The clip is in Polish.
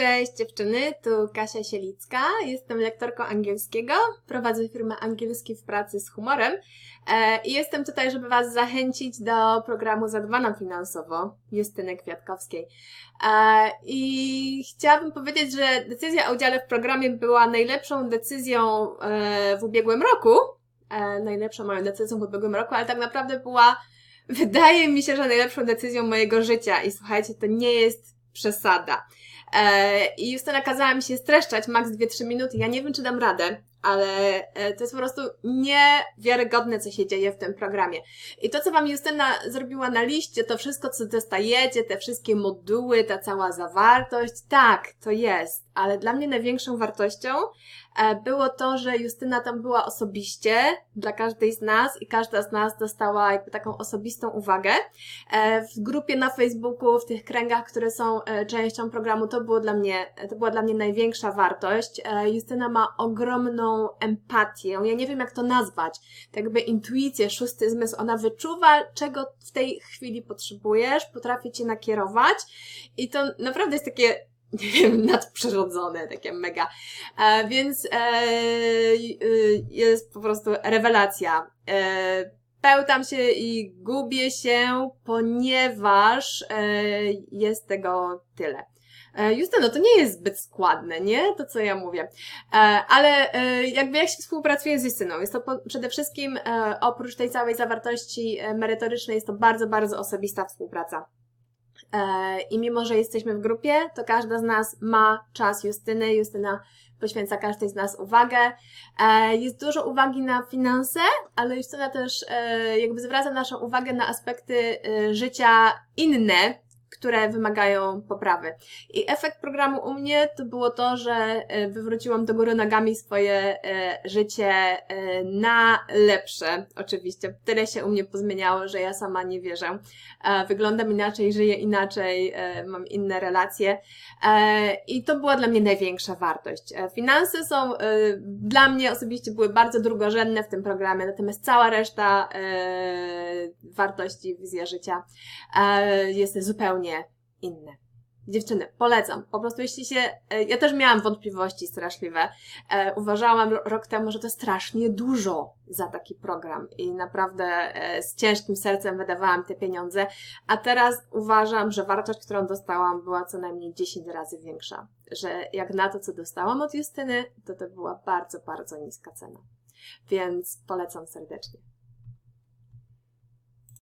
Cześć dziewczyny, tu Kasia Sielicka, jestem lektorką angielskiego, prowadzę firmę Angielski w pracy z humorem. E, i jestem tutaj, żeby Was zachęcić do programu Zadbana Finansowo Justyny Kwiatkowskiej. E, I chciałabym powiedzieć, że decyzja o udziale w programie była najlepszą decyzją e, w ubiegłym roku, najlepszą moją decyzją w ubiegłym roku, ale tak naprawdę była, wydaje mi się, że najlepszą decyzją mojego życia. I słuchajcie, to nie jest przesada. E, I Justyna kazała mi się streszczać maks 2-3 minuty. Ja nie wiem, czy dam radę, ale e, to jest po prostu niewiarygodne, co się dzieje w tym programie. I to, co Wam Justyna zrobiła na liście, to wszystko, co dostajecie, te wszystkie moduły, ta cała zawartość, tak, to jest. Ale dla mnie największą wartością e, było to, że Justyna tam była osobiście dla każdej z nas i każda z nas dostała jakby taką osobistą uwagę. E, w grupie na Facebooku, w tych kręgach, które są częścią programu, to było dla mnie, to była dla mnie największa wartość. Justyna ma ogromną empatię, ja nie wiem jak to nazwać, tak jakby intuicję, szósty zmysł, ona wyczuwa, czego w tej chwili potrzebujesz, potrafi cię nakierować i to naprawdę jest takie nie wiem, nadprzyrodzone, takie mega. E, więc e, jest po prostu rewelacja. E, pełtam się i gubię się, ponieważ e, jest tego tyle. E, Justyno, to nie jest zbyt składne, nie? To, co ja mówię. E, ale e, jakby jak się współpracuje z Justyną? Jest to przede wszystkim, oprócz tej całej zawartości merytorycznej, jest to bardzo, bardzo osobista współpraca. I mimo, że jesteśmy w grupie, to każda z nas ma czas Justyny. Justyna poświęca każdej z nas uwagę. Jest dużo uwagi na finanse, ale Justyna też jakby zwraca naszą uwagę na aspekty życia inne, które wymagają poprawy. I efekt programu u mnie to było to, że e, wywróciłam do góry nogami swoje e, życie e, na lepsze. Oczywiście. Tyle się u mnie pozmieniało, że ja sama nie wierzę. Wyglądam inaczej, żyję inaczej, mam inne relacje. I to była dla mnie największa wartość. Finanse są dla mnie osobiście były bardzo drugorzędne w tym programie, natomiast cała reszta wartości, wizja życia jest zupełnie inne. Dziewczyny, polecam. Po prostu jeśli się. E, ja też miałam wątpliwości straszliwe. E, uważałam rok temu, że to strasznie dużo za taki program i naprawdę e, z ciężkim sercem wydawałam te pieniądze. A teraz uważam, że wartość, którą dostałam, była co najmniej 10 razy większa. Że jak na to, co dostałam od Justyny, to to była bardzo, bardzo niska cena. Więc polecam serdecznie.